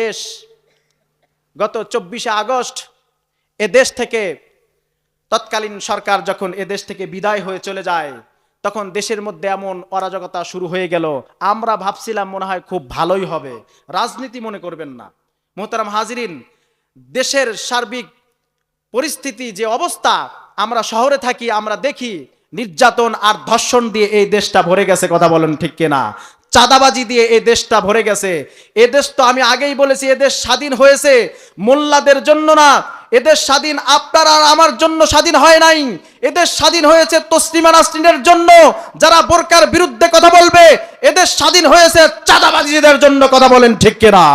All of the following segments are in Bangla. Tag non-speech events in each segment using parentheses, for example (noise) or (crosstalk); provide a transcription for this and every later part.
দেশ, গত চব্বিশে আগস্ট এ দেশ থেকে তৎকালীন সরকার যখন এ দেশ থেকে বিদায় হয়ে চলে যায়, তখন দেশের মধ্যে এমন অরাজকতা শুরু হয়ে গেল। আমরা ভাবছিলাম মনে হয় খুব ভালোই হবে। রাজনীতি মনে করবেন না। মোহতারাম হাজিরিন, দেশের সার্বিক পরিস্থিতি যে অবস্থা, আমরা শহরে থাকি, আমরা দেখি নির্যাতন আর ধর্ষণ দিয়ে এই দেশটা ভরে গেছে, কথা বলেন ঠিক কিনা? চাঁদাবাজি দিয়ে এই দেশটা ভরে গেছে। এ দেশ তো আমি আগেই বলেছি, এ দেশ স্বাধীন হয়েছে। মোল্লাদের জন্য না এদেশ স্বাধীন আপনার আর আমার জন্য স্বাধীন হয় নাই। এদেশ স্বাধীন হয়েছে তসলিমা নাসরিনের জন্য, যারা বোরকার বিরুদ্ধে কথা বলবে এদেশ স্বাধীন হয়েছে চাঁদাবাজিদের জন্য কথা বলেন ঠিক কিনা?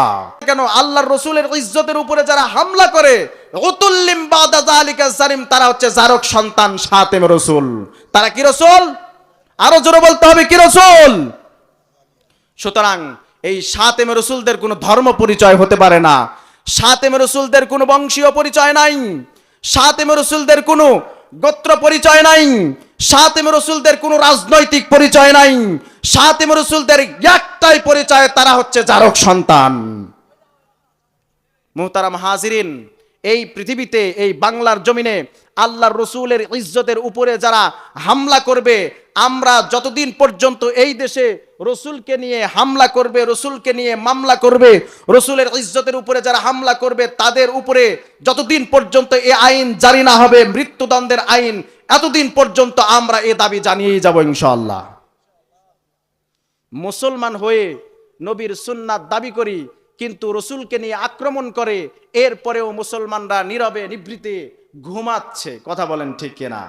কেন আল্লাহর রসুলের ইজ্জতের উপরে যারা হামলা করে, উতুল্লিম বাদা তারা হচ্ছে জারক সন্তান সাতেম রসুল। তারা কি রসুল? আরও জোরে বলতে হবে, কি রসুল? সুতরাং এই সাত সাতেম রসুলদের কোনো ধর্ম পরিচয় হতে পারে না। সাত সাতেম রসুলদের কোনো বংশীয় পরিচয় নাই। সাত সাতেম রসুলদের কোনো গোত্র পরিচয় নাই। সাত সাতেম রসুলদের কোনো রাজনৈতিক পরিচয় নাই। সাত সাতেম রসুলদের একটাই পরিচয়, তারা হচ্ছে জারক সন্তান। মুহতারাম হাজিরিন, এই পৃথিবীতে, এই বাংলার জমিনে আল্লাহর রসুলের ইজ্জতের উপরে যারা হামলা করবে, আমরা যতদিন পর্যন্ত এই দেশে রসুলকে নিয়ে হামলা করবে, রসুলকে নিয়ে মামলা করবে, রসুলের ইজ্জতের উপরে যারা হামলা করবে, তাদের উপরে যতদিন পর্যন্ত এ আইন জারি না হবে, মৃত্যুদণ্ডের আইন, এতদিন পর্যন্ত আমরা এ দাবি জানিয়েই যাব ইনশাল্লাহ মুসলমান হয়ে নবীর সুন্নাত দাবি করি, কিন্তু রসুলকে নিয়ে আক্রমণ করে, এরপরেও মুসলমানরা নীরবে নিভৃতে ঘুমাচ্ছে, কথা বলেন ঠিক কিনা।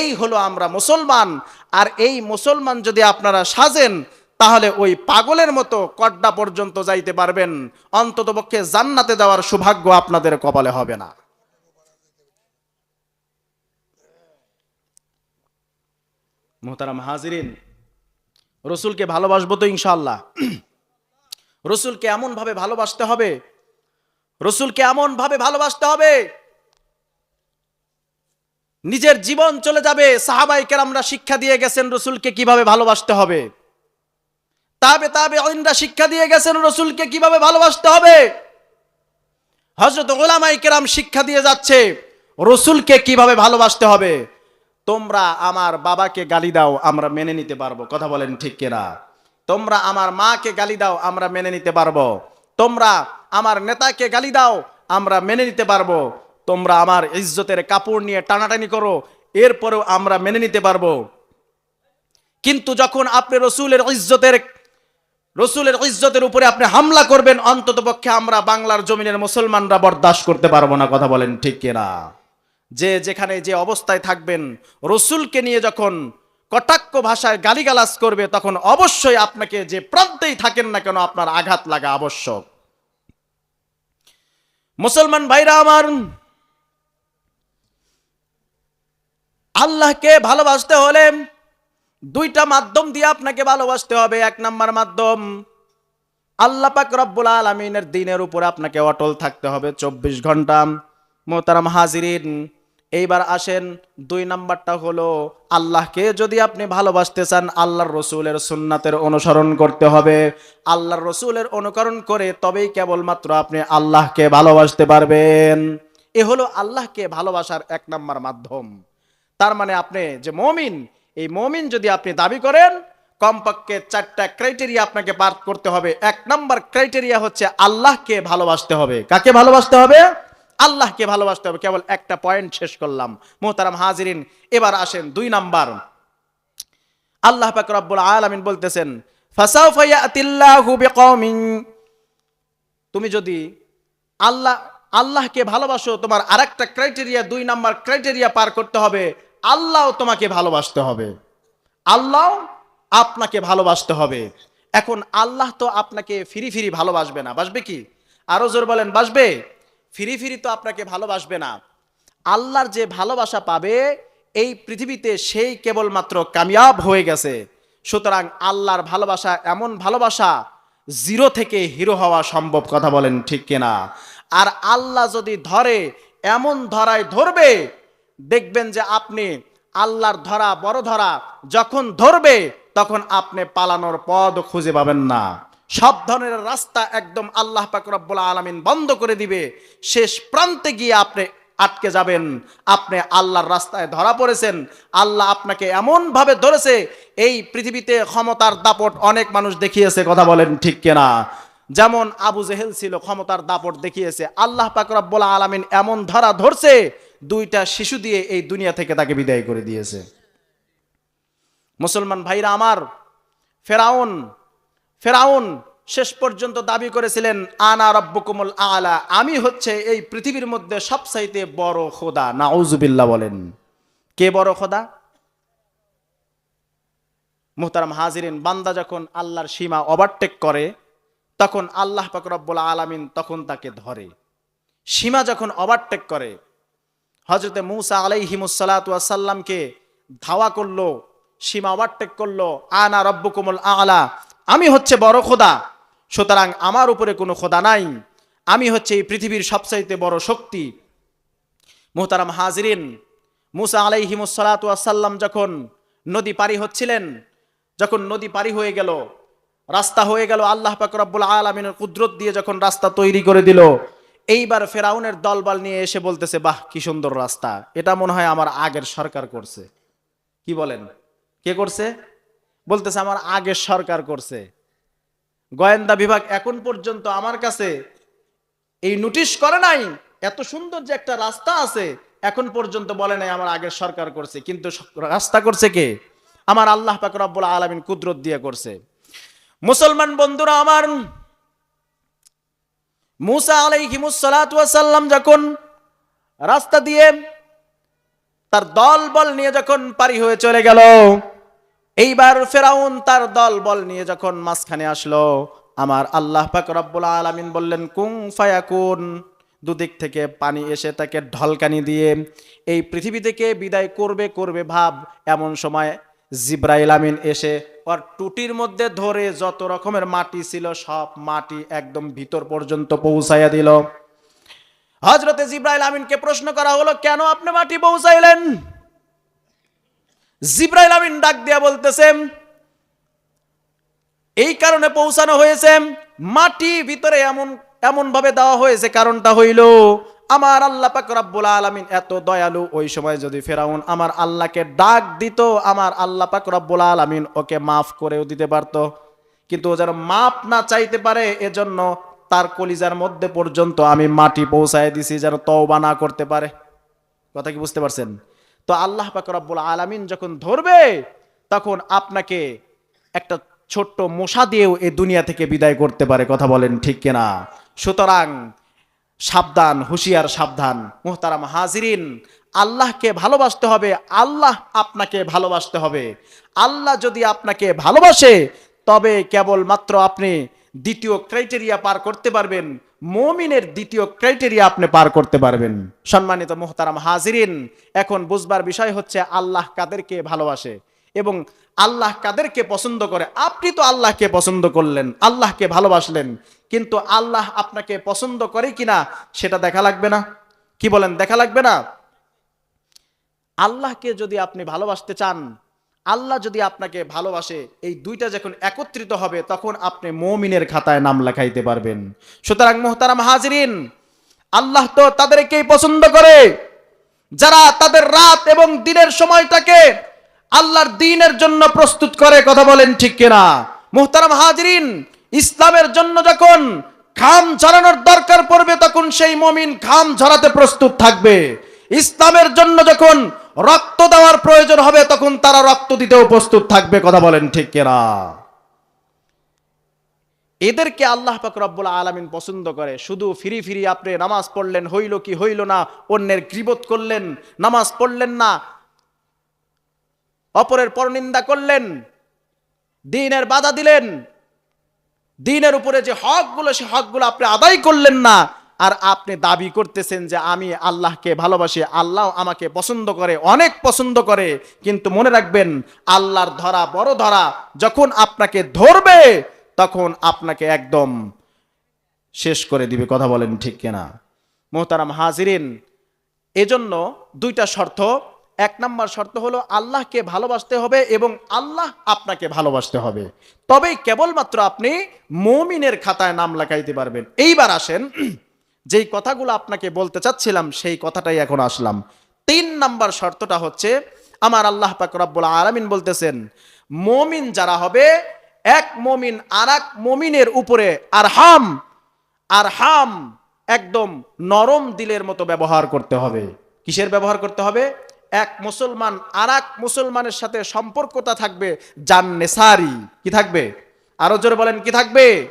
এই হলো আমরা মুসলমান, আর এই মুসলমান যদি আপনারা সাজেন, তাহলে ওই পাগলের মতো কড্ডা পর্যন্ত যাইতে পারবেন। অন্ততপক্ষে জান্নাতে যাওয়ার সৌভাগ্য আপনাদের কপালে হবে না। মোহতারাম হাজিরিন, রসুলকে ভালোবাসবো তো ইনশাল্লাহ রসুলকে এমন ভাবে ভালোবাসতে হবে, রসুলকে এমন ভাবে ভালোবাসতে হবে নিজের জীবন চলে যাবে। সাহাবাই কেরামরা শিক্ষা দিয়ে গেছেন রসুলকে কীভাবে ভালোবাসতে হবে। তাবে তাবে অইনরা শিক্ষা দিয়ে গেছেন রসুলকে কীভাবে ভালোবাসতে হবে। হজরত ওলামাই কেরাম শিক্ষা দিয়ে যাচ্ছে, রসুলকে কীভাবে ভালোবাসতে হবে। তোমরা আমার বাবাকে গালি দাও, আমরা মেনে নিতে পারব। কথা বলেন ঠিক কিনা? তোমরা আমার মাকে গালি দাও, আমরা মেনে নিতে পারব। তোমরা আমার নেতাকে গালি দাও, আমরা মেনে নিতে পারব। তোমরা আমার ইজ্জতের কাপড় নিয়ে টানাটানি করো, এরপরেও আমরা মেনে নিতে পারব। কিন্তু যখন আপনি রসুলের ইজ্জতের রসুলের ইজ্জতের উপরে আপনি হামলা করবেন, অন্তত পক্ষে আমরা বাংলার জমিনের মুসলমানরা বরদাস্ত করতে পারব না, কথা বলেন ঠিক কিনা যে যেখানে যে অবস্থায় থাকবেন, রসুলকে নিয়ে যখন কটাক্ষ ভাষায় গালিগালাজ করবে, তখন অবশ্যই আপনাকে যে প্রান্তেই থাকেন না কেন আপনার আঘাত লাগা আবশ্যক। মুসলমান ভাইরা আমার আল্লাহকে ভালোবাসতে হলে দুইটা মাধ্যম দিয়ে আপনাকে ভালোবাসতে হবে। এক নাম্বার মাধ্যম, আল্লাহ পাক রব্বুল আলমিনের দিনের উপর আপনাকে অটল থাকতে হবে চব্বিশ ঘণ্টা। মোহতারাম হাজিরিন, এইবার আসেন, দুই নাম্বারটা হলো আল্লাহকে যদি আপনি ভালোবাসতে চান, আল্লাহর রসুলের সুন্নাতের অনুসরণ করতে হবে। আল্লাহর রসুলের অনুকরণ করে তবেই কেবলমাত্র আপনি আল্লাহকে ভালোবাসতে পারবেন। এ হলো আল্লাহকে ভালোবাসার এক নাম্বার মাধ্যম। তার মানে আপনি যে মমিন, এই মমিন যদি আপনি দাবি করেন, কমপক্ষে চারটা ক্রাইটেরিয়া আপনাকে পার করতে হবে। এক নম্বর ক্রাইটেরিয়া হচ্ছে আল্লাহকে ভালোবাসতে হবে। কাকে ভালোবাসতে হবে? আল্লাহকে ভালোবাসতে হবে। কেবল একটা পয়েন্ট শেষ করলাম। মোহতারাম হাজিরিন, এবার আসেন দুই নাম্বার। আল্লাহ পাক রব্বুল আলামিন বলতেছেন তুমি যদি আল্লাহ, আল্লাহকে ভালোবাসো, তোমার আরেকটা ক্রাইটেরিয়া দুই নাম্বার ক্রাইটেরিয়া পার করতে হবে। আল্লাহ তোমাকে ভালোবাসতে হবে। আল্লাহ আপনাকে ভালোবাসতে হবে। এখন আল্লাহ তো আপনাকে ফিরি ফিরি ভালোবাসবে না। বাসবে কি? আরও জোর বলেন, বাসবে? ফিরি ফিরি তো আপনাকে ভালোবাসবে না। আল্লাহর যে ভালোবাসা পাবে, এই পৃথিবীতে সেই কেবলমাত্র কামিয়াব হয়ে গেছে। সুতরাং আল্লাহর ভালোবাসা এমন ভালোবাসা, জিরো থেকে হিরো হওয়া সম্ভব কথা বলেন ঠিক কিনা। আর আল্লাহ যদি ধরে, এমন ধরায় ধরবে দেখবেন যে আপনি আল্লাহর ধরা, বড় ধরা যখন ধরবে, তখন আপনি পালানোর পদ খুঁজে পাবেন না। সব ধরনের রাস্তা একদম আল্লাহ পাক রব্বুল আলামিন বন্ধ করে দিবে। শেষ প্রান্তে গিয়ে আপনি আটকে যাবেন। আপনি আল্লাহর রাস্তায় ধরা পড়েছেন। আল্লাহ আপনাকে এমন ভাবে ধরেছে, এই পৃথিবীতে ক্ষমতার দাপট অনেক মানুষ দেখিয়েছে, কথা বলেন ঠিক কিনা? যেমন আবু জেহেল ছিল, ক্ষমতার দাপট দেখিয়েছে, আল্লাহ পাক আলামিন এমন ধরা ধরছে, দুইটা শিশু দিয়ে এই দুনিয়া থেকে তাকে বিদায় করে দিয়েছে। মুসলমান ভাইরা আমার, ফেরাউন ফেরাউন শেষ পর্যন্ত দাবি করেছিলেন, আনা রব্বকুমুল আলা, আমি হচ্ছে এই পৃথিবীর মধ্যে সবচাইতে বড় খোদা, নাউজুবিল্লাহ বলেন। কে বড় খোদা? মুহতারাম হাজিরিন, বান্দা যখন আল্লাহর সীমা ওভারটেক করে তখন আল্লাহ রব্বুল আলামিন তখন তাকে ধরে। সীমা যখন ওভারটেক করে হজরতে মুসা আলাইহিমুসাল্লাতামকে ধাওয়া করল, সীমা ওভারটেক করল, আনা রব্বকুমুল আলা, আমি হচ্ছে বড় খোদা, সুতরাং আমার উপরে কোনো খোদা নাই, আমি হচ্ছে এই পৃথিবীর সবচাইতে বড় শক্তি। মুহতারাম হাজরিন, মুসা আলাইহিমুসাল্লাতাম যখন নদী পারি হচ্ছিলেন, যখন নদী পারি হয়ে গেল রাস্তা হয়ে গেল আল্লাহ পাক রব্বুল আলমিনের কুদরত দিয়ে যখন রাস্তা তৈরি করে দিল, এইবার ফেরাউনের দলবল নিয়ে এসে বলতেছে, বাহ, কি সুন্দর রাস্তা। এটা মনে হয় আমার আগের সরকার করছে। কি বলেন? কে করছে? বলতেছে, আমার আগের সরকার করছে। গোয়েন্দা বিভাগ এখন পর্যন্ত আমার কাছে এই নোটিশ করে নাই, এত সুন্দর যে একটা রাস্তা আছে, এখন পর্যন্ত বলে নাই আমার আগের সরকার করছে। কিন্তু রাস্তা করছে কে? আমার আল্লাহ পাক রব্বুল আলামিন কুদরত দিয়ে করছে। মুসলমান বন্ধুরা আমার, মুসা আলাই আলাইহিমুসাল্লাম যখন রাস্তা দিয়ে তার দল বল নিয়ে যখন পারি হয়ে চলে গেল, এইবার ফেরাউন তার দল বল নিয়ে যখন মাঝখানে আসলো, আমার আল্লাহ পাক রব্বুল আলামিন বললেন কুং ফায়াকুন? দুদিক থেকে পানি এসে তাকে ঢলকানি দিয়ে, এই পৃথিবী থেকে বিদায় করবে করবে ভাব, এমন সময় জিব্রাইল আমিন এসে ওর টুটির মধ্যে ধরে যত রকমের মাটি ছিল, সব মাটি একদম ভিতর পর্যন্ত পৌঁছাইয়া দিল। হজরতে জিব্রাইল আমিনকে প্রশ্ন করা হলো, কেন আপনি মাটি পৌঁছাইলেন? জিব্রাইল আমিন ডাক দিয়া বলতেছেন এই কারণে পৌঁছানো হয়েছে। মাটি ভিতরে এমন এমন ভাবে দেওয়া হয়েছে, কারণটা হইল আমার আল্লাহ পাক রব্বুল আলামিন এত দয়ালু, ওই সময় যদি ফেরাউন আমার আল্লাহকে ডাক দিত, আমার আল্লাহ পাক রব্বুল আলামিন ওকে মাফ করেও দিতে পারত। কিন্তু ও যেন মাপ না চাইতে পারে, এজন্য তার কলিজার মধ্যে পর্যন্ত আমি মাটি পৌঁছায় দিছি, যেন তওবা না করতে পারে। কথা কি বুঝতে পারছেন? তো আল্লাহ পাক রব্বুল আলামিন যখন ধরবে, তখন আপনাকে একটা ছোট্ট মশা দিয়েও এই দুনিয়া থেকে বিদায় করতে পারে। কথা বলেন ঠিক কিনা? সুতরাং সাবধান, হুঁশিয়ার, সাবধান। মোহতারাম হাজিরিন, আল্লাহকে ভালোবাসতে হবে, আল্লাহ আপনাকে ভালোবাসতে হবে। আল্লাহ যদি আপনাকে ভালোবাসে, তবে কেবলমাত্র আপনি দ্বিতীয় ক্রাইটেরিয়া পার করতে পারবেন, মমিনের দ্বিতীয় ক্রাইটেরিয়া আপনি পার করতে পারবেন। সম্মানিত মোহতারাম হাজিরিন, এখন বুঝবার বিষয় হচ্ছে আল্লাহ কাদেরকে ভালোবাসে? এবং আল্লাহ কাদেরকে পছন্দ করে? আপনি তো আল্লাহকে পছন্দ করলেন, আল্লাহকে ভালোবাসলেন, কিন্তু আল্লাহ আপনাকে পছন্দ করে কিনা সেটা দেখা লাগবে না? কি বলেন, দেখা লাগবে না? আল্লাহকে যদি আপনি ভালোবাসতে চান, আল্লাহ যদি আপনাকে ভালোবাসে, এই দুইটা যখন একত্রিত হবে, তখন আপনি মমিনের খাতায় নাম লেখাইতে পারবেন। সুতরাং মোহতারাম হাজরিন, আল্লাহ তো তাদেরকেই পছন্দ করে। যারা তাদের রাত এবং দিনের সময়টাকে আল্লাহর দিনের জন্য প্রস্তুত করে, কথা বলেন ঠিক কিনা? মুহতারাম হাজরিন, ইসলামের জন্য যখন খাম ঝরানোর দরকার পড়বে, তখন সেই মমিন খাম ঝরাতে প্রস্তুত থাকবে। ইসলামের জন্য যখন রক্ত দেওয়ার প্রয়োজন হবে, তখন তারা রক্ত দিতেও প্রস্তুত থাকবে, কথা বলেন ঠিক কিনা? এদেরকে আল্লাহ পাক রব্বুল আলামিন পছন্দ করে। শুধু ফিরি ফিরি আপনি নামাজ পড়লেন, হইল কি হইল না, অন্যের গৃবত করলেন, নামাজ পড়লেন না অপরের পরনিন্দা করলেন, দিনের বাধা দিলেন, দিনের উপরে যে হকগুলো, সে হকগুলো আপনি আদায় করলেন না, আর আপনি দাবি করতেছেন যে আমি আল্লাহকে ভালোবাসি, আল্লাহ আমাকে পছন্দ করে, অনেক পছন্দ করে, কিন্তু মনে রাখবেন, আল্লাহর ধরা বড় ধরা, যখন আপনাকে ধরবে, তখন আপনাকে একদম শেষ করে দিবে, কথা বলেন ঠিক কিনা। মোহতারাম হাজিরিন, এজন্য দুইটা শর্ত এক নম্বর শর্ত হলো আল্লাহকে ভালোবাসতে হবে এবং আল্লাহ আপনাকে ভালোবাসতে হবে। তবেই কেবলমাত্র আপনি মমিনের খাতায় নাম লেখাইতে পারবেন। এইবার আসেন, যেই কথাগুলো আপনাকে বলতে চাচ্ছিলাম, সেই কথাটাই এখন আসলাম। তিন নাম্বার শর্তটা হচ্ছে, আমার আল্লাহ পাক রব্বুল আলামিন বলতেছেন, মমিন যারা হবে, এক মমিন আর এক মমিনের উপরে আরহাম আরহাম একদম নরম দিলের মতো ব্যবহার করতে হবে। কিসের ব্যবহার করতে হবে? এক মুসলমান আর মুসলমানের সাথে সম্পর্কটা থাকবে জান নেসারি। কি থাকবে? আরও জোরে বলেন, কি থাকবে?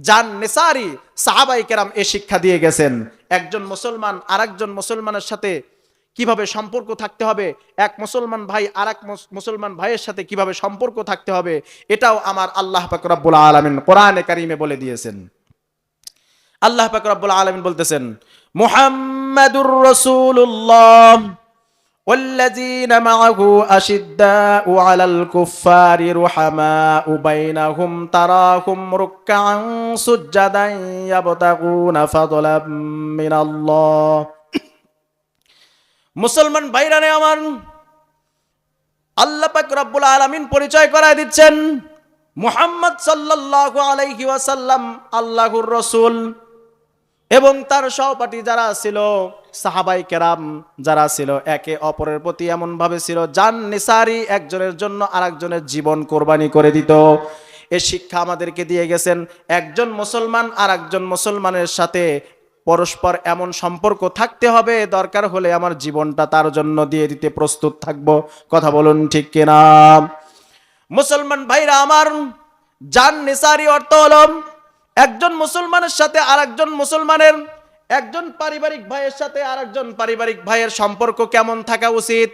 জান নেসারি, সাহাবাই কেরাম এ শিক্ষা দিয়ে গেছেন। একজন মুসলমান আর মুসলমানের সাথে কীভাবে সম্পর্ক থাকতে হবে? এক মুসলমান ভাই আর এক মুস- মুসলমান ভাইয়ের সাথে কীভাবে সম্পর্ক থাকতে হবে? এটাও আমার আল্লাহ পাক রব্বুল আলামিন কোরআনে কারিমে বলে দিয়েছেন। আল্লাহ পাক রব্বুল আলামিন বলতেছেন, মুহাম্মাদুর রাসূলুল্লাহ। والذين معه أشداء على الكفار رحماء بينهم تراهم ركعا سجدا يبتغون فضلا من الله মুসলমান ভাইরানে আমার আল্লাহ পাক রব্বুল আলামিন পরিচয় করায় দিচ্ছেন মুহাম্মদ সাল্লাল্লাহু আলাইহি ওয়াসাল্লাম আল্লাহর রসুল এবং তার সহপাঠী যারা ছিল, সাহাবাই কেরাম যারা ছিল, একে অপরের প্রতি এমন ভাবে ছিল, জান নিসারি একজনের জন্য আরেকজনের জীবন কোরবানি করে দিত। এ শিক্ষা আমাদেরকে দিয়ে গেছেন, একজন মুসলমান আর একজন মুসলমানের সাথে পরস্পর এমন সম্পর্ক থাকতে হবে, দরকার হলে আমার জীবনটা তার জন্য দিয়ে দিতে প্রস্তুত থাকব। কথা বলুন ঠিক কিনা? মুসলমান ভাইরা আমার, জান নিসারি অর্থ হলো একজন মুসলমানের সাথে আর একজন মুসলমানের, একজন পারিবারিক ভাইয়ের সাথে আরেকজন পারিবারিক ভাইয়ের সম্পর্ক কেমন থাকা উচিত?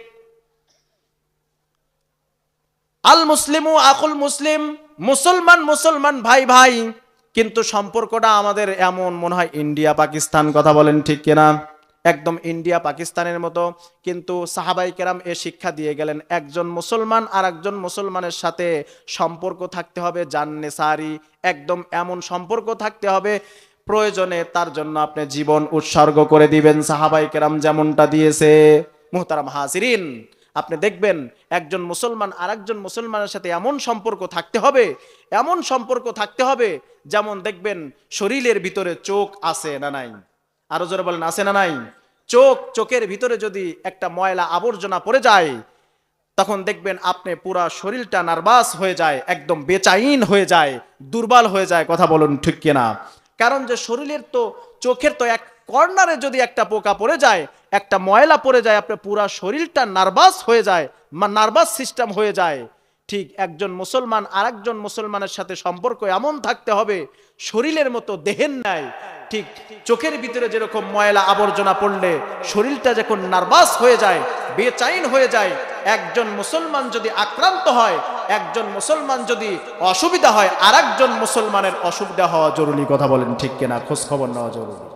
আল মুসলিমু আকুল মুসলিম, মুসলমান মুসলমান ভাই ভাই, কিন্তু সম্পর্কটা আমাদের এমন মনে হয় ইন্ডিয়া, পাকিস্তান, কথা বলেন ঠিক কিনা? একদম ইন্ডিয়া, পাকিস্তানের মতো। কিন্তু সাহাবাই কেরাম এ শিক্ষা দিয়ে গেলেন, একজন মুসলমান আর একজন মুসলমানের সাথে সম্পর্ক থাকতে হবে জান্নে সারি একদম এমন সম্পর্ক থাকতে হবে, প্রয়োজনে তার জন্য আপনি জীবন উৎসর্গ করে দিবেন। সাহাবাই কেরাম যেমনটা দিয়েছে, মুহতারাম হাসিরিন আপনি দেখবেন একজন মুসলমান আর একজন মুসলমানের সাথে এমন সম্পর্ক থাকতে হবে, এমন সম্পর্ক থাকতে হবে, যেমন দেখবেন শরীরের ভিতরে চোখ আছে না নাই। আরও জোরে বলেন, আছে না নাই? চোখ, চোখের ভিতরে যদি একটা ময়লা আবর্জনা পড়ে যায়, তখন দেখবেন আপনি পুরা শরীরটা নার্ভাস হয়ে যায়, একদম বেচাইন হয়ে যায়, দুর্বল হয়ে যায়, কথা বলুন ঠিক কিনা? কারণ যে শরীরের তো, চোখের তো এক কর্নারে যদি একটা পোকা পড়ে যায়, একটা ময়লা পড়ে যায় আপনার পুরা শরীরটা নার্ভাস হয়ে যায় নার্ভাস সিস্টেম হয়ে যায়। ঠিক একজন মুসলমান আরেকজন মুসলমানের সাথে সম্পর্ক এমন থাকতে হবে, শরীরের মতো দেহের নাই ঠিক চোখের ভিতরে যেরকম ময়লা আবর্জনা পড়লে শরীরটা যখন নার্ভাস হয়ে যায়, বেচাইন হয়ে যায়, একজন মুসলমান যদি আক্রান্ত হয়, একজন মুসলমান যদি অসুবিধা হয় আর একজন মুসলমানের অসুবিধা হওয়া জরুরি। কথা বলেন ঠিক কিনা? খোঁজ খবর নেওয়া জরুরি।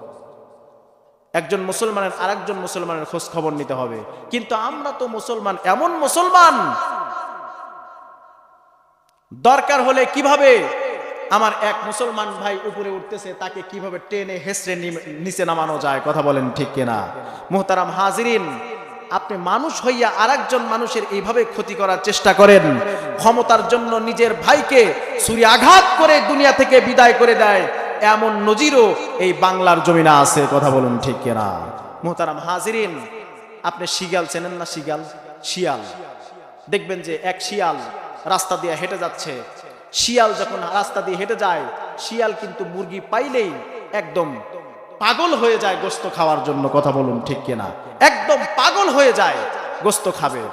একজন মুসলমানের, আরেকজন মুসলমানের খোঁজ খবর নিতে হবে। কিন্তু আমরা তো মুসলমান, এমন মুসলমান! দরকার হলে কীভাবে আমার এক মুসলমান ভাই উপরে উঠতেছে, তাকে কীভাবে টেনে হেসড়ে নিচে নামানো যায়? কথা বলেন ঠিক কিনা? মোহতারাম হাজিরিন, আপনি মানুষ হইয়া আরেকজন মানুষের এইভাবে ক্ষতি করার চেষ্টা করেন। ক্ষমতার জন্য নিজের ভাইকে ছুরি আঘাত করে দুনিয়া থেকে বিদায় করে দেয়। এমন নজিরও এই বাংলার জমিনা আছে, কথা বলুন ঠিক কিনা? মোহতারাম হাজিরিন, আপনি শিগাল চেনেন না শিগাল শিয়াল। দেখবেন যে এক শিয়াল রাস্তা দিয়ে হেঁটে যাচ্ছে শিয়াল যখন রাস্তা দিয়ে হেঁটে যায়, শিয়াল কিন্তু মুরগি পাইলেই একদম পাগল হয়ে যায় গোস্ত খাওয়ার জন্য, কথা বলুন ঠিক কিনা? একদম পাগল হয়ে যায় গোস্ত খাবে।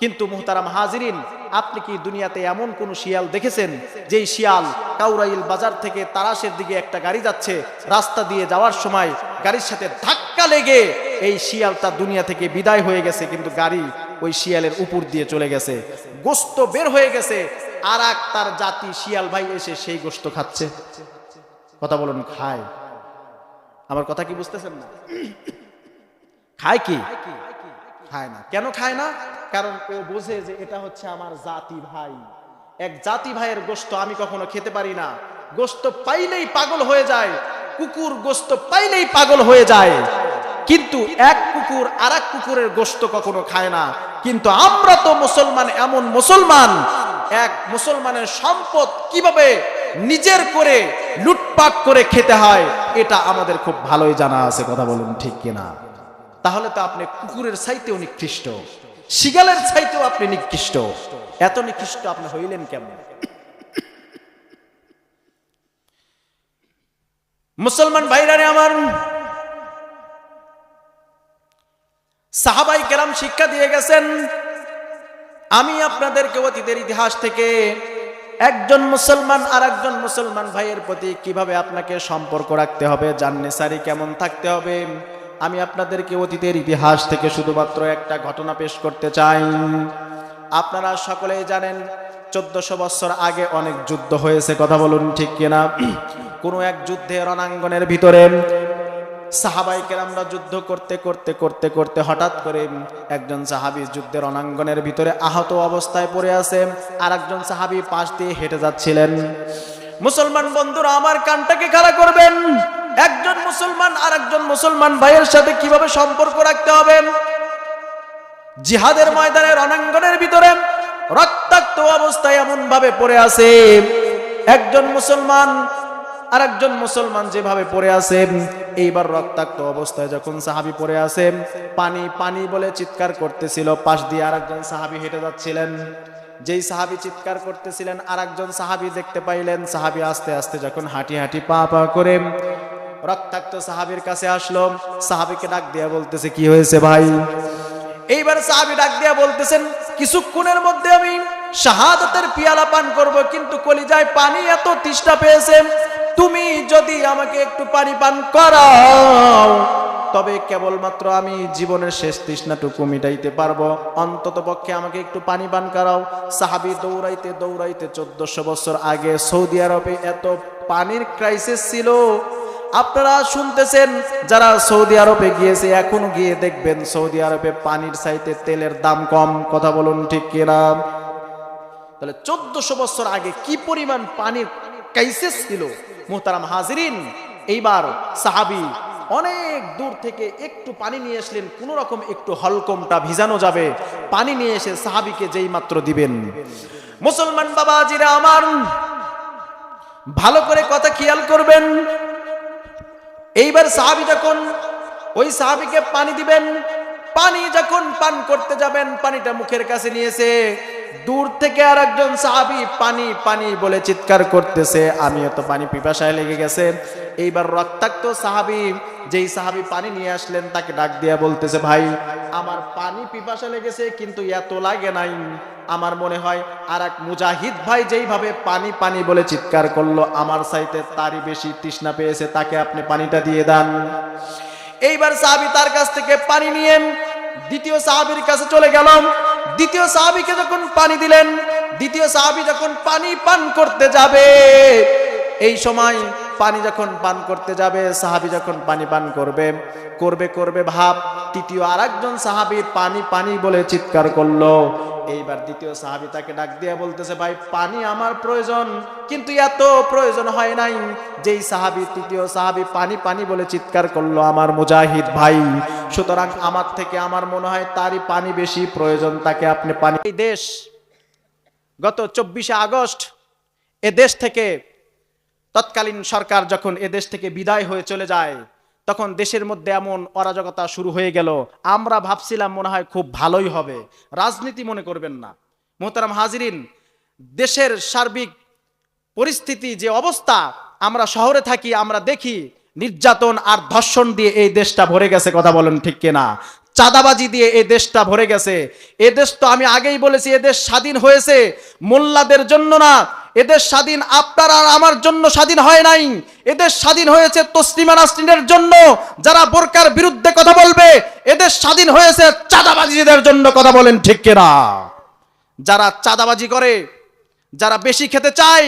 কিন্তু মুহতারাম হাজিরিন, আপনি কি দুনিয়াতে এমন কোন শিয়াল দেখেছেন, যেই শিয়াল কাউরাইল বাজার থেকে তারাশের দিকে একটা গাড়ি যাচ্ছে, রাস্তা দিয়ে যাওয়ার সময় গাড়ির সাথে ধাক্কা লেগে এই শিয়ালটা দুনিয়া থেকে বিদায় হয়ে গেছে, কিন্তু গাড়ি ওই শিয়ালের উপর দিয়ে চলে গেছে। গোস্ত বের হয়ে গেছে আর এক তার জাতি শিয়াল ভাই এসে সেই গোস্ত খাচ্ছে। কথা বলুন, খায়। আমার কথা কি বুঝতেছেন না? খায় কি? খায় না। কেন খায় না? কারণ ও বোঝে যে এটা হচ্ছে আমার জাতি ভাই। এক জাতি ভাইয়ের গোস্ত আমি কখনো খেতে পারি না। গোস্ত পাইলেই পাগল হয়ে যায়। কুকুর গোস্ত পাইলেই পাগল হয়ে যায়। কিন্তু এক কুকুর আর কুকুরের গোস্ত কখনো খায় না। কিন্তু আমরা তো মুসলমান, এমন মুসলমান এক মুসলমানের সম্পদ কীভাবে নিজের করে লুটপাট করে খেতে হয়, এটা আমাদের খুব ভালোই জানা আছে, কথা বলুন ঠিক কিনা। তাহলে তো আপনি কুকুরের চাইতেও নিকৃষ্ট, শিগালের চাইতেও আপনি নিকৃষ্ট। এত নিকৃষ্ট আপনি হইলেন কেমন? মুসলমান ভাইরারে আমার সাহাবাই কেরাম শিক্ষা দিয়ে গেছেন আমি আপনাদেরকে অতীতের ইতিহাস থেকে একজন মুসলমান আর একজন মুসলমান ভাইয়ের প্রতি কীভাবে আপনাকে সম্পর্ক রাখতে হবে জান্নেসারি কেমন থাকতে হবে, আমি আপনাদেরকে অতীতের ইতিহাস থেকে শুধুমাত্র একটা ঘটনা পেশ করতে চাই। আপনারা সকলেই জানেন, চোদ্দশো বছর আগে অনেক যুদ্ধ হয়েছে, কথা বলুন ঠিক কিনা? কোনো এক যুদ্ধে রণাঙ্গনের ভিতরে সাহাবাই কেরামরা যুদ্ধ করতে করতে করতে করতে হঠাৎ করে একজন সাহাবি যুদ্ধের অনাঙ্গনের ভিতরে আহত অবস্থায় পড়ে আছে। আর একজন সাহাবি পাশ দিয়ে হেঁটে যাচ্ছিলেন। মুসলমান বন্ধুরা, আমার কানটাকে খাড়া করবেন। একজন মুসলমান আর একজন মুসলমান ভাইয়ের সাথে কীভাবে সম্পর্ক রাখতে হবে? জিহাদের ময়দানের রণাঙ্গনের ভিতরে রক্তাক্ত অবস্থায় এমন ভাবে পড়ে আছে। একজন মুসলমান আর একজন মুসলমান যেভাবে পড়ে আছে, এইবার রক্তাক্ত অবস্থায় যখন সাহাবি পড়ে আছে, পানি পানি বলে চিৎকার করতেছিল, পাশ দিয়ে আর একজন সাহাবি হেঁটে যাচ্ছিলেন। যেই সাহাবি চিৎকার করতেছিলেন আর একজন সাহাবি দেখতে পাইলেন, সাহাবি আস্তে আস্তে যখন হাঁটি হাঁটি পা পা করে রক্তাক্ত সাহাবির কাছে আসলো, সাহাবিকে ডাক দিয়া বলতেছে, কি হয়েছে ভাই? এইবার সাহাবি ডাক দিয়া বলতেছেন, কিছুক্ষণের মধ্যে আমি শাহাদতের পিয়ালা পান করব, কিন্তু কলিজায় পানি এত তৃষ্ণা পেয়েছে তুমি যদি আমাকে একটু পানি পান করাও, তবে কেবলমাত্র আমি জীবনের শেষ তৃষ্ণাটুকু মিটাইতে পারব। অন্তত পক্ষে আমাকে একটু পানি পান করাও। সাহাবি দৌড়াইতে দৌড়াইতে চোদ্দশো বছর আগে সৌদি আরবে এত পানির ক্রাইসিস ছিল। আপনারা শুনতেছেন, যারা সৌদি আরবে গিয়েছে, এখন গিয়ে দেখবেন সৌদি আরবে পানির চাইতে তেলের দাম কম। কথা বলুন ঠিক কিনা? তাহলে চোদ্দশো বছর আগে কি পরিমাণ পানির ক্রাইসিস ছিল? মোহতারাম হাজিরিন। এইবার সাহাবি অনেক দূর থেকে একটু পানি নিয়ে আসলেন, কোন রকম একটু হলকমটা ভিজানো যাবে। পানি নিয়ে এসে সাহাবিকে যেই মাত্র দিবেন। মুসলমান বাবাজিরা আমার, ভালো করে কথা খেয়াল করবেন। এইবার সাহাবি যখন ওই সাহাবিকে পানি দিবেন, পানি যখন পান করতে যাবেন, পানিটা মুখের কাছে নিয়েছে দূর থেকে আর একজন সাহাবি পানি পানি বলে চিৎকার করতেছে। আমিও তো পানি পিপাসায় লেগে গেছে। এইবার রক্তাক্ত সাহাবি, যেই সাহাবি পানি নিয়ে আসলেন, তাকে ডাক দিয়া বলতেছে, ভাই, আমার পানি পিপাসা লেগেছে, কিন্তু এত লাগে নাই। আমার মনে হয় আর এক মুজাহিদ ভাই যেইভাবে পানি পানি বলে চিৎকার করল, আমার সাইতে তারই বেশি তৃষ্ণা পেয়েছে, তাকে আপনি পানিটা দিয়ে দেন। এইবার সাহাবি তার কাছ থেকে পানি নিয়ে দ্বিতীয় সাহাবির কাছে চলে গেলাম দ্বিতীয় সাহাবিকে যখন পানি দিলেন দ্বিতীয় সাহাবি যখন পানি পান করতে যাবে এই সময় পানি যখন পান করতে যাবে, সাহাবি যখন পানি পান করবে করবে করবে ভাব, তৃতীয় আর একজন সাহাবি পানি পানি বলে চিৎকার করল। এইবার দ্বিতীয় সাহাবি তাকে ডাক দিয়ে বলতেছে, ভাই, পানি আমার প্রয়োজন, কিন্তু এত প্রয়োজন হয় নাই। যেই সাহাবি, তৃতীয় সাহাবি পানি পানি বলে চিৎকার করল, আমার মুজাহিদ ভাই, সুতরাং আমার থেকে আমার মনে হয় তারই পানি বেশি প্রয়োজন, তাকে আপনি পানি এই দেশ গত চব্বিশে আগস্ট, এ দেশ থেকে তৎকালীন সরকার যখন এ দেশ থেকে বিদায় হয়ে চলে যায়, তখন দেশের মধ্যে এমন অরাজকতা শুরু হয়ে গেল। আমরা ভাবছিলাম মনে হয় খুব ভালোই হবে। রাজনীতি মনে করবেন না। মোহতারাম হাজিরিন, দেশের সার্বিক পরিস্থিতি যে অবস্থা, আমরা শহরে থাকি, আমরা দেখি নির্যাতন আর ধর্ষণ দিয়ে এই দেশটা ভরে গেছে, কথা বলেন ঠিক কিনা? চাঁদাবাজি দিয়ে এই দেশটা ভরে গেছে। এ দেশ তো আমি আগেই বলেছি, এ দেশ স্বাধীন হয়েছে। মোল্লাদের জন্য না এদেশ স্বাধীন, আপনার আর আমার জন্য স্বাধীন হয় নাই। এদের স্বাধীন হয়েছে তসলিমা নাসরিনের জন্য, যারা বোরকার বিরুদ্ধে কথা বলবে। এদের স্বাধীন হয়েছে চাঁদাবাজিদের জন্য কথা বলেন ঠিক কিনা। যারা চাঁদাবাজি করে, যারা বেশি খেতে চায়,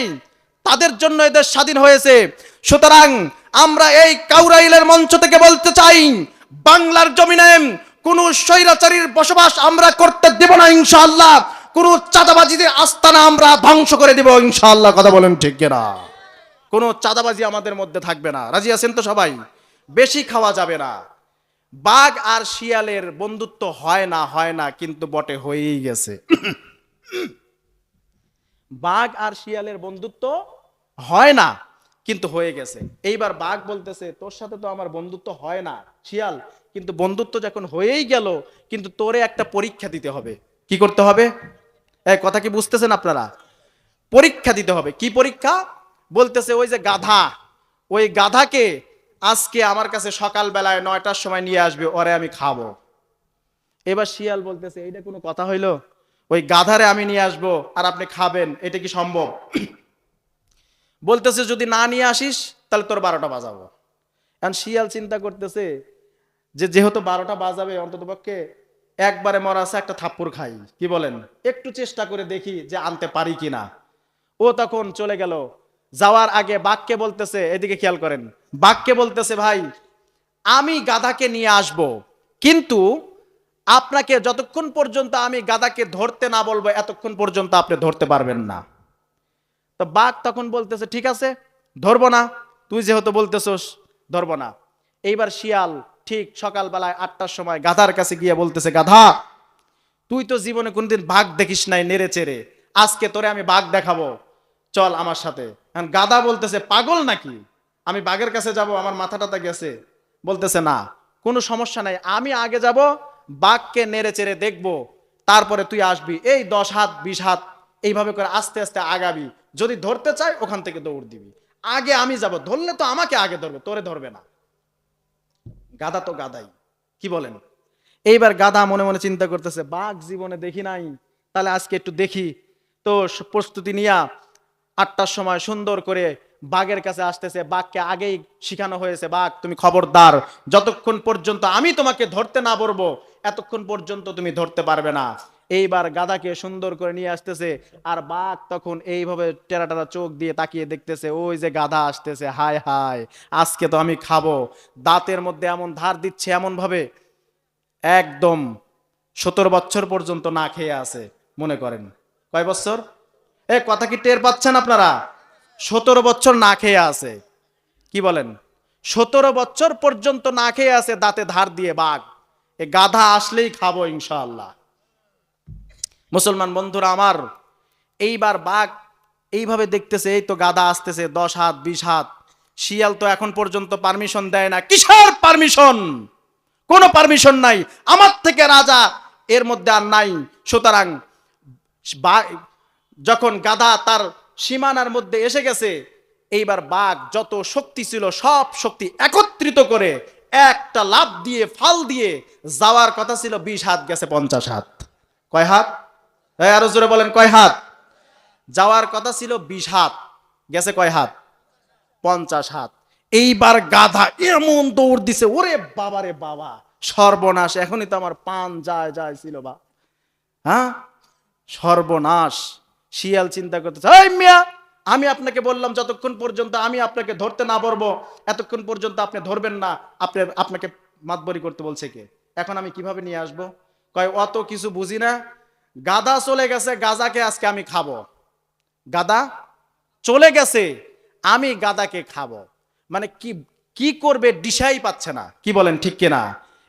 তাদের জন্য এদের স্বাধীন হয়েছে। সুতরাং আমরা এই কাউরাইলের মঞ্চ থেকে বলতে চাই, বাংলার জমিনে কোন স্বৈরাচারীর বসবাস আমরা করতে দেব না ইনশাআল্লাহ। কোন চাঁদাবাজিদের আস্তানা আমরা ধ্বংস করে দেব, ইনশাআল্লাহ, কথা বলেন ঠিক কিনা? কোনো চাঁদাবাজি আমাদের মধ্যে থাকবে না। রাজি আছেন তো সবাই? বেশি খাওয়া যাবে না। বাঘ আর শিয়ালের বন্ধুত্ব হয় না হয় না, কিন্তু বটে, হয়েই গেছে। বাঘ আর শিয়ালের বন্ধুত্ব হয় না, কিন্তু হয়ে গেছে। এইবার বাঘ বলতেছে, তোর সাথে তো আমার বন্ধুত্ব হয় না, শিয়াল। কিন্তু বন্ধুত্ব যখন হয়েই গেল, কিন্তু তোরে একটা পরীক্ষা দিতে হবে। কি করতে হবে? এই কথা কি বুঝতেছেন আপনারা? পরীক্ষা দিতে হবে। কি পরীক্ষা? বলতেছে ওই যে গাধা। ওই গাধাকে আজকে আমার কাছে সকালবেলায় নয়টার সময় নিয়ে আসবে, ওরে আমি খাব। এবার শিয়াল বলতেছে, এইটা কোনো কথা হইল? ওই গাধারে আমি নিয়ে আসব আর আপনি খাবেন, এটা কি সম্ভব? (clears throat) বলতেছে, যদি না নিয়ে আসিস, তাহলে তোর বারোটা বাজাবো। এখন শিয়াল চিন্তা করতেছে যে যেহেতু বারোটা বাজাবে অন্তত পক্ষে একবারে মরা আছে একটা থাপ্পড় খাই, কি বলেন? একটু চেষ্টা করে দেখি যে আনতে পারি কিনা। ও তখন চলে গেল। যাওয়ার আগে বাঘকে বলতেছে, এদিকে খেয়াল করেন, বাঘকে বলতেছে, ভাই, আমি গাধাকে নিয়ে আসব, কিন্তু আপনাকে যতক্ষণ পর্যন্ত আমি গাদাকে ধরতে না বলব, এতক্ষণ পর্যন্ত আপনি ধরতে পারবেন না। তো বাঘ তখন বলতেছে, ঠিক আছে, ধরবো না, তুই যেহেতু বলতেছস, ধরবো না। এইবার শিয়াল ঠিক সকালবেলায় আটটার সময় গাধার কাছে গিয়ে বলতেছে, গাধা, তুই তো জীবনে কোনদিন বাঘ দেখিস নাই নেড়ে চেড়ে। আজকে তোরে আমি বাঘ দেখাবো। চল আমার সাথে। গাধা বলতেছে, পাগল নাকি? আমি বাঘের কাছে যাব, আমার মাথাটাতে গেছে। বলতেছে, না, কোনো সমস্যা নাই। আমি আগে যাব, বাঘকে নেড়ে চেড়ে দেখব। তারপরে তুই আসবি। এই দশ হাত, বিশ হাত, এইভাবে করে আস্তে আস্তে আগাবি। যদি ধরতে চাই, ওখান থেকে দৌড় দিবি। আগে আমি যাব। ধরলে তো আমাকে আগে ধরবে। তোরে ধরবে না। গাদা তো গাদাই, কি বলেন? এইবার গাদা মনে মনে চিন্তা করতেছে, বাঘ জীবনে দেখি নাই, তাহলে আজকে একটু দেখি। তো প্রস্তুতি নিয়া আটটার সময় সুন্দর করে বাঘের কাছে আসতেছে, বাঘকে আগেই শিখানো হয়েছে, বাঘ তুমি খবরদার, যতক্ষণ পর্যন্ত আমি তোমাকে ধরতে না পারব এতক্ষণ পর্যন্ত তুমি ধরতে পারবে না। এইবার গাদাকে সুন্দর করে নিয়ে আসতেছে, আর বাঘ তখন এইভাবে টেরা টেরা চোখ দিয়ে তাকিয়ে দেখতেছে, ওই যে গাধা আসতেছে, হায় হায়, আজকে তো আমি খাব। দাঁতের মধ্যে এমন ধার দিচ্ছে এমন ভাবে একদম সতেরো বছর পর্যন্ত না খেয়ে আছে, মনে করেন। কয় বছর? এ, কথা কি টের পাচ্ছেন আপনারা? সতেরো বছর না খেয়ে আছে। কি বলেন? সতেরো বছর পর্যন্ত না খেয়ে আছে দাঁতে ধার দিয়ে বাঘ। এ গাধা আসলেই খাব ইনশাআল্লাহ। মুসলমান বন্ধুরা আমার, এইবার বাঘ এইভাবে দেখতেছে, এই তো গাদা আসতেছে, দশ হাত, বিশ হাত। শিয়াল তো এখন পর্যন্ত পারমিশন দেয় না। কিসের পারমিশন কোনো পারমিশন নাই। আমার থেকে রাজা এর মধ্যে আর নাই। সুতরাং যখন গাধা তার সীমানার মধ্যে এসে গেছে, এইবার বাঘ যত শক্তি ছিল, সব শক্তি একত্রিত করে একটা লাভ দিয়ে, ফাল দিয়ে যাওয়ার কথা ছিল, বিশ হাত গেছে, পঞ্চাশ হাত। কয় হাত? হ্যাঁ আরও জোরে বলেন, কয় হাত? যাওয়ার কথা ছিল বিশ হাত। গেছে কয় হাত? পঞ্চাশ হাত। এইবার গাধা এমন দৌড় দিছে, ওরে বাবা রে বাবা, সর্বনাশ। এখনই তো আমার পান যায় যায় ছিল বা। হ্যাঁ? সর্বনাশ। শিয়াল চিন্তা করতেছে মিয়া, আমি আপনাকে বললাম যতক্ষণ পর্যন্ত আমি আপনাকে ধরতে না পারব, এতক্ষণ পর্যন্ত আপনি ধরবেন না, আপনি, আপনাকে মাতবরি করতে বলছে কে? এখন আমি কীভাবে নিয়ে আসব? কয়, অত কিছু বুঝি না। গাদা চলে গেছে গাজাকে আজকে আমি খাব। গাদা চলে গেছে, আমি গাদাকে খাব। মানে কি কি করবে দিশাই পাচ্ছে না, কি বলেন ঠিক কিনা?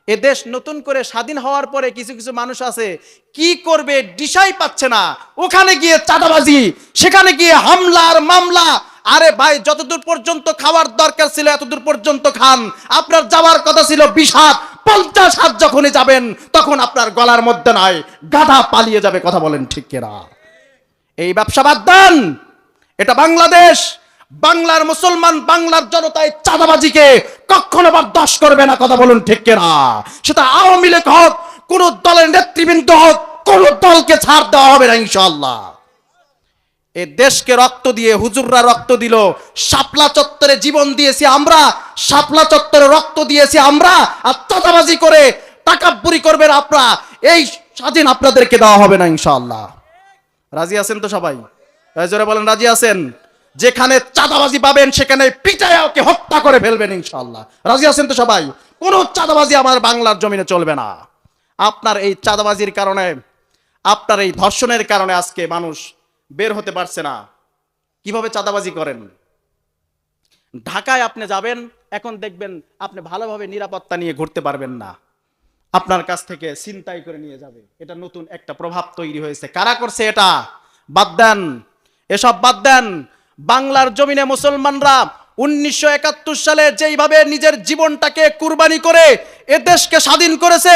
এ দেশ নতুন করে স্বাধীন হওয়ার পরে কিছু কিছু মানুষ আছে, কি করবে দিশাই পাচ্ছে না? ওখানে গিয়ে চাঁদাবাজি, সেখানে গিয়ে হামলার মামলা। আরে ভাই, যতদূর পর্যন্ত খাওয়ার দরকার ছিল, এতদূর পর্যন্ত খান। আপনার যাওয়ার কথা ছিল হাত পঞ্চাশ হাত যখনই যাবেন, তখন আপনার গলার মধ্যে নয়, গাধা পালিয়ে যাবে, কথা বলেন ঠিক কিনা? এই ব্যবসা বাদ দেন। এটা বাংলাদেশ। বাংলার মুসলমান, বাংলার জনতায় চাঁদাবাজিকে কখনো বরদাস্ত করবে না, কথা বলুন ঠিক না সেটা আওয়ামী লীগ হোক, কোন দলের নেতৃবৃন্দ হোক, কোন দলকে ছাড় দেওয়া হবে না ইনশাল্লাহ এ দেশকে রক্ত দিয়ে, হুজুররা রক্ত দিল, শাপলা চত্বরে জীবন দিয়েছি আমরা শাপলা চত্বরে রক্ত দিয়েছি আমরা, আর চাঁদাবাজি করে টাকাব্বুরি করবেন আপনারা। এই স্বাধীন আপনাদেরকে দেওয়া হবে না ইনশাআল্লাহ। রাজি আছেন তো সবাই? জোরে বলেন, রাজি আছেন? যেখানে চাঁদাবাজি পাবেন, সেখানে পিটায় ওকে হত্যা করে ফেলবেন ইনশাআল্লাহ। রাজি আছেন তো সবাই? কোনো চাঁদাবাজি আমার বাংলার জমিনে চলবে না। আপনার এই চাঁদাবাজির কারণে, আপনার এই ধর্ষণের কারণে আজকে মানুষ বের হতে পারছে না। কীভাবে চাঁদাবাজি করেন? ঢাকায় আপনি যাবেন এখন দেখবেন আপনি ভালোভাবে নিরাপত্তা নিয়ে ঘুরতে পারবেন না। আপনার কাছ থেকে চিন্তাই করে নিয়ে যাবে। এটা নতুন একটা প্রভাব তৈরি হয়েছে। কারা করছে এটা? বাদ দেন। এসব বাদ দেন। বাংলার জমিনে মুসলমানরা উনিশশো একাত্তর সালে যেইভাবে নিজের জীবনটাকে কুরবানি করে এ দেশকে স্বাধীন করেছে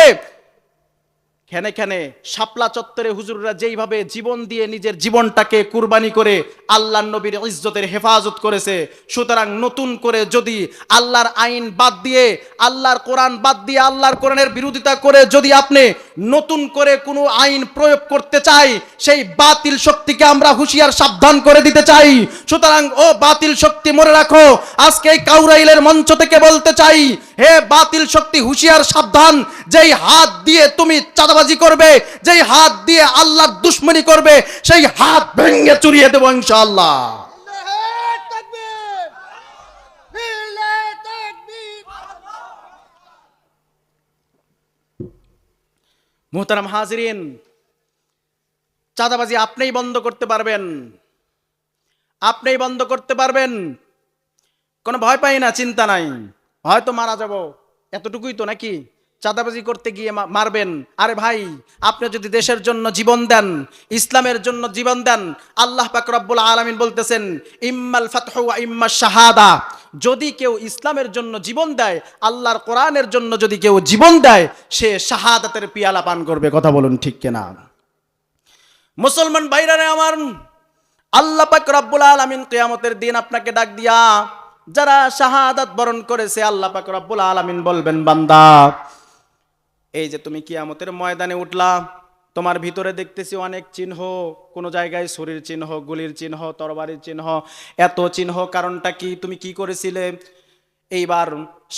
খেনে খেনে শাপলা চত্বরে হুজুররা যেইভাবে জীবন দিয়ে নিজের জীবনটাকে কুরবানি করে আল্লাহ নবীর ইজ্জতের হেফাজত করেছে, সুতরাং নতুন করে যদি আল্লাহর আইন বাদ দিয়ে, আল্লাহর কোরআন বাদ দিয়ে, আল্লাহর কোরআনের বিরোধিতা করে যদি আপনি নতুন করে কোনো আইন প্রয়োগ করতে চাই, সেই বাতিল শক্তিকে আমরা হুঁশিয়ার সাবধান করে দিতে চাই। সুতরাং, ও বাতিল শক্তি, মনে রাখো, আজকে এই কাউরাইলের মঞ্চ থেকে বলতে চাই, হে বাতিল শক্তি, হুঁশিয়ার সাবধান, যেই হাত দিয়ে তুমি চাঁদাবাজি করবে, যেই হাত দিয়ে আল্লাহর দুশ্মনী করবে, সেই হাত ভেঙে চুরিয়ে দেবো ইনশাআল্লাহ। মুহতারাম হাজরিন, চাঁদাবাজি আপনিই বন্ধ করতে পারবেন। আপনিই বন্ধ করতে পারবেন। কোনো ভয় পাই না, চিন্তা নাই। হয়তো মারা যাব। এতটুকুই তো নাকি? চাঁদাবাজি করতে গিয়ে মারবেন। আরে ভাই, আপনি যদি দেশের জন্য জীবন দেন, ইসলামের জন্য জীবন দেন, আল্লাহ পাক রব্বুল আলামিন বলতেছেন, ইম্মাল ফাতহু ইম্মা শাহাদা। যদি কেউ ইসলামের জন্য জীবন দেয়, আল্লাহর কোরআনের জন্য যদি কেউ জীবন দেয়, সে শাহাদাতের পিয়ালা পান করবে। কথা বলুন ঠিক কেনা? মুসলমান বাইরারে আমার, আল্লাহ পাক রব্বুল আলামিন কিয়ামতের দিন আপনাকে ডাক দিয়া, যারা শাহাদাত বরণ করেছে, আল্লাহ পাক রব্বুল আলামিন বলবেন, বান্দা, এই যে তুমি কিয়ামতের ময়দানে উঠলা তোমার ভিতরে দেখতেছি অনেক চিহ্ন, কোনো জায়গায় ছুরির চিহ্ন, গুলির চিহ্ন, তরবারির চিহ্ন। এত চিহ্ন, কারণটা কি? তুমি কি করেছিলে? এইবার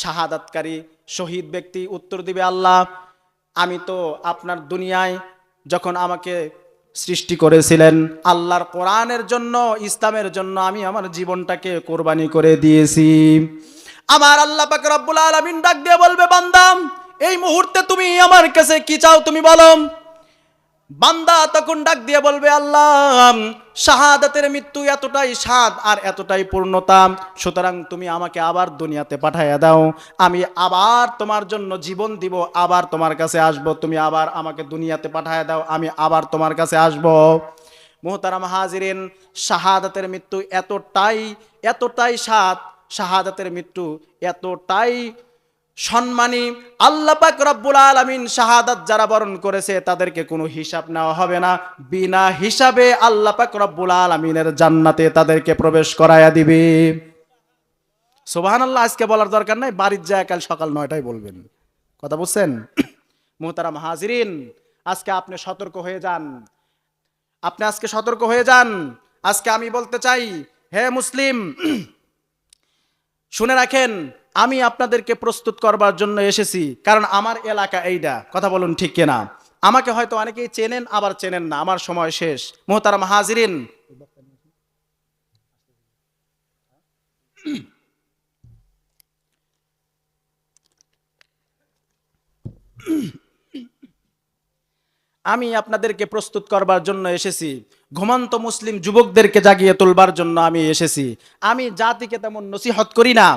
শাহাদাতকারী শহীদ ব্যক্তি উত্তর দিবে, আল্লাহ, আমি তো আপনার দুনিয়ায় যখন আমাকে সৃষ্টি করেছিলেন আল্লাহর কোরআনের জন্য, ইসলামের জন্য, আমি আমার জীবনটাকে কোরবানি করে দিয়েছি। আমার আল্লাহ পাক রব্বুল আলামিন ডাক দিয়ে বলবে বান্দাম এই মুহূর্তে তুমি আমার কাছে কি চাও তুমি বলো। বান্দা তখন ডাক দিয়ে বলবে, আল্লাহ, শাহাদাতের মৃত্যু এতটাই স্বাদ আর এতটাই পূর্ণতা। সুতরাং তুমি আমাকে আবার দুনিয়াতে পাঠাইয়া দাও। আমি আবার তোমার জন্য জীবন দিব, আবার তোমার কাছে আসব। তুমি আবার আমাকে দুনিয়াতে পাঠাইয়া দাও, আমি আবার তোমার কাছে আসব। মোহতারাম হাজিরেন, শাহাদাতের মৃত্যু এতটাই এতটাই স্বাদ, শাহাদাতের মৃত্যু এতটাই সম্মানী আল্লাপাক রব্বুল আলামিন শাহাদাত যারা বরণ করেছে, তাদেরকে কোনো হিসাব নেওয়া হবে না। বিনা হিসাবে আল্লাপাক রব্বুল আলামিনের জান্নাতে তাদেরকে প্রবেশ করায়া দিবে। আল্লাহ আজকে বলার দরকার নাই, বাড়ির যায় কাল সকাল নয়টায় বলবেন। কথা বুঝছেন? (coughs) মোহতারাম হাজিরিন, আজকে আপনি সতর্ক হয়ে যান। আপনি আজকে সতর্ক হয়ে যান। আজকে আমি বলতে চাই, হে মুসলিম, (coughs) শুনে রাখেন আমি আপনাদেরকে প্রস্তুত করবার জন্য এসেছি, কারণ আমার এলাকা এইটা কথা বলুন ঠিক কিনা? আমাকে হয়তো অনেকেই চেনেন, আবার চেনেন না। আমার সময় শেষ। মোহতারাম হাজিরিন। আমি আপনাদেরকে প্রস্তুত করবার জন্য এসেছি। ঘুমন্ত মুসলিম যুবকদেরকে জাগিয়ে তুলবার জন্য আমি এসেছি। আমি জাতিকে তেমন নসিহত করি না।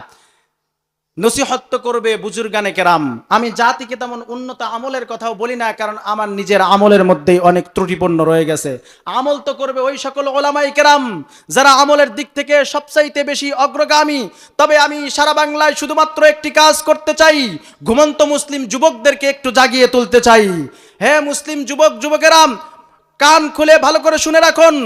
নসিহত তো করবে বুজুর্গানে কেরাম। আমি জাতিকে তেমন উন্নত আমলের কথাও বলি না, কারণ আমার নিজের আমলের মধ্যেই অনেক ত্রুটিপূর্ণ রয়ে গেছে। আমল তো করবে ওই সকল ওলামাই কেরাম, যারা আমলের দিক থেকে সবচাইতে বেশি অগ্রগামী। তবে আমি সারা বাংলায় শুধুমাত্র একটি কাজ করতে চাই, ঘুমন্ত মুসলিম যুবকদেরকে একটু জাগিয়ে তুলতে চাই। হে মুসলিম যুবক, যুবকেরাম, কান খুলে ভালো করে শুনে রাখুন,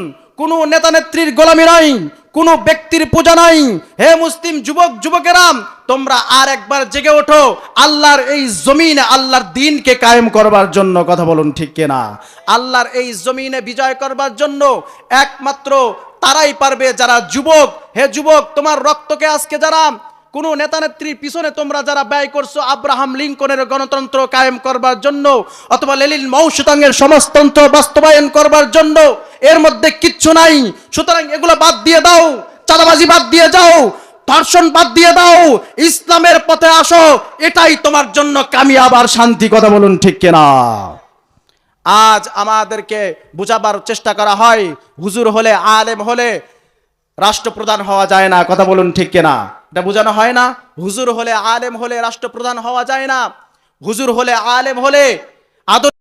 কোনো নেতা নেত্রীর গোলামি নাই কোনো ব্যক্তির পূজা নাই। হে মুসলিম যুবক, যুবকেরাম, তোমরা আর একবার জেগে ওঠো। আল্লাহর এই জমিনে আল্লাহর দিনকে কায়েম করবার জন্য কথা বলুন ঠিক কিনা আল্লাহর এই জমিনে বিজয় করবার জন্য একমাত্র তারাই পারবে যারা যুবক। হে যুবক, তোমার রক্তকে আজকে যারা কোন নেতা নেত্রীর পিছনে তোমরা যারা ব্যয় করছ, আব্রাহাম লিঙ্কনের গণতন্ত্র কায়েম করবার জন্য, অথবা লেলিন মৌসুতাঙ্গের সমাজতন্ত্র বাস্তবায়ন করবার জন্য, এর মধ্যে কিচ্ছু নাই। সুতরাং এগুলো বাদ দিয়ে দাও, চাঁদাবাজি বাদ দিয়ে যাও, ধর্ষণ বাদ দিয়ে দাও, ইসলামের পথে আসো, এটাই তোমার জন্য কামিয়াব আর শান্তি কথা বলুন ঠিক কিনা? আজ আমাদেরকে বুঝাবার চেষ্টা করা হয়, হুজুর হলে, আলেম হলে রাষ্ট্রপ্রধান হওয়া যায় না, কথা বলুন ঠিক কেনা? এটা বোঝানো হয় না? হুজুর হলে আলেম হলে রাষ্ট্রপ্রধান হওয়া যায় না। হুজুর হলে আলেম হলে আদর